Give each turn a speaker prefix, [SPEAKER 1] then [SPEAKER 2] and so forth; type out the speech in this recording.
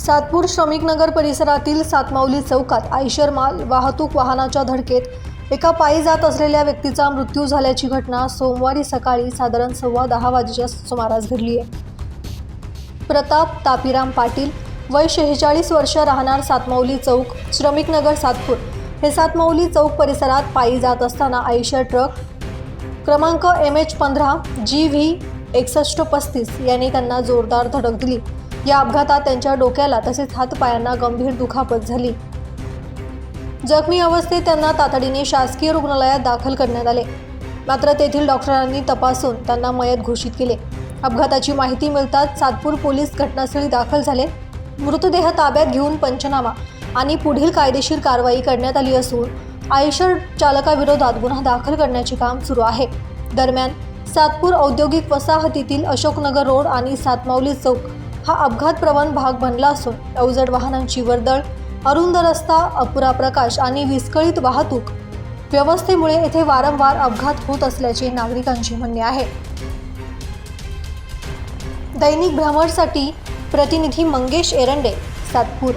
[SPEAKER 1] सातपूर श्रमिकनगर परिसरातील सातमाऊली चौकात आयशर माल वाहतूक वाहनाच्या धडकेत एका पायी जात असलेल्या व्यक्तीचा मृत्यू झाल्याची घटना सोमवारी सकाळी साधारण सव्वा दहा वाजेच्या सुमारास घडली आहे. प्रताप तापीराम पाटील वय शेहेचाळीस वर्ष राहणार सातमाऊली चौक श्रमिकनगर सातपूर. हे सातमाऊली चौक परिसरात पायी जात असताना आयशर ट्रक क्रमांक एम एच पंधरा जी व्ही एकसष्ट पस्तीस यांनी त्यांना जोरदार धडक दिली. या अपघातात त्यांच्या डोक्याला तसेच हातपायांना गंभीर दुखापत झाली. जखमी अवस्थेत त्यांना तातडीने शासकीय रुग्णालयात दाखल करण्यात आले. मात्र तेथील डॉक्टरांनी तपासून त्यांना मयत घोषित केले. अपघाताची माहिती मिळताच सातपूर पोलीस घटनास्थळी दाखल झाले. मृतदेह ताब्यात घेऊन पंचनामा आणि पुढील कायदेशीर कारवाई करण्यात आली असून आयशर चालकाविरोधात गुन्हा दाखल करण्याचे काम सुरू आहे. दरम्यान सातपूर औद्योगिक वसाहतीतील अशोकनगर रोड आणि सातमाऊली चौक हा अपघात प्रवण भाग बनला असून अवजड वाहनांची वर्दळ अरुंद रस्ता अपुरा प्रकाश आणि विस्कळीत वाहतूक व्यवस्थेमुळे येथे वारंवार अपघात होत असल्याचे नागरिकांचे म्हणणे आहे. दैनिक भ्रमणसाठी प्रतिनिधी मंगेश एरंडे सातपूर